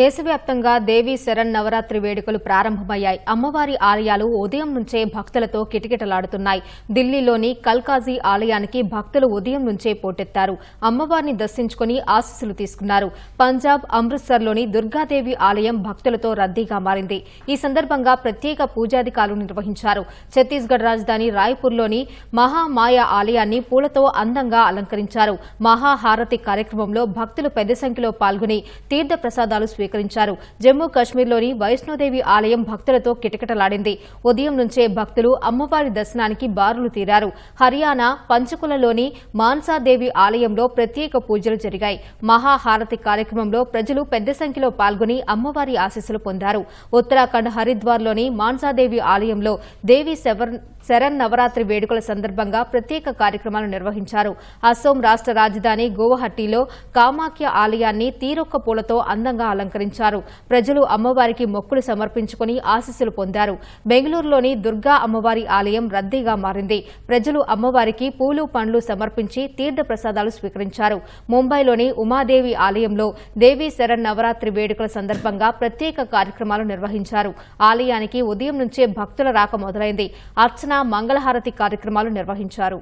దేశవ్యాప్తంగా దేవీ శరణ్ నవరాత్రి వేడుకలు ప్రారంభమయ్యాయి. అమ్మవారి ఆలయాలు ఉదయం నుంచే భక్తులతో కిటకిటలాడుతున్నాయి. ఢిల్లీలోని కల్కాజీ ఆలయానికి భక్తులు ఉదయం నుంచే పోటెత్తారు. అమ్మవారిని దర్శించుకుని ఆశీస్సులు తీసుకున్నారు. పంజాబ్ అమృత్సర్లోని దుర్గాదేవి ఆలయం భక్తులతో రద్దీగా మారింది. ఈ సందర్భంగా ప్రత్యేక పూజాధికారులు నిర్వహించారు. ఛత్తీస్గఢ్ రాజధాని రాయ్పూర్లోని మహామాయ ఆలయాన్ని పూలతో అందంగా అలంకరించారు. మహాహారతి కార్యక్రమంలో భక్తులు పెద్ద సంఖ్యలో పాల్గొని తీర్థ ప్రసాదాలు స్వీకరించారు. జమ్మూ కాశ్మీర్లోని వైష్ణోదేవి ఆలయం భక్తులతో కిటకిటలాడింది. ఉదయం నుంచే భక్తులు అమ్మవారి దర్శనానికి బారులు తీరారు. హర్యానా పంచకులలోని మాన్సాదేవి ఆలయంలో ప్రత్యేక పూజలు జరిగాయి. మహాహారతి కార్యక్రమంలో ప్రజలు పెద్ద సంఖ్యలో పాల్గొని అమ్మవారి ఆశీస్సులు పొందారు. ఉత్తరాఖండ్ హరిద్వార్లోని మాన్సాదేవి ఆలయంలో దేవి శవర్ శరణ్ నవరాత్రి వేడుకల సందర్భంగా ప్రత్యేక కార్యక్రమాలు నిర్వహించారు. అసోం రాష్ట రాజధాని గోవహట్టిలో కామాఖ్య ఆలయాన్ని తీరొక్క పూలతో అందంగా అలంకరించారు. ప్రజలు అమ్మవారికి మొక్కులు సమర్పించుకుని ఆశీస్సులు పొందారు. బెంగళూరులోని దుర్గా అమ్మవారి ఆలయం రద్దీగా మారింది. ప్రజలు అమ్మవారికి పూలు పండ్లు సమర్పించి తీర్థ ప్రసాదాలు స్వీకరించారు. ముంబైలోని ఉమాదేవి ఆలయంలో దేవీ శరణ్ నవరాత్రి వేడుకల సందర్భంగా ప్రత్యేక కార్యక్రమాలు నిర్వహించారు. ఆలయానికి ఉదయం నుంచే భక్తుల రాక మొదలైంది. అర్చన మంగళహారతి కార్యక్రమాలు నిర్వహించారు.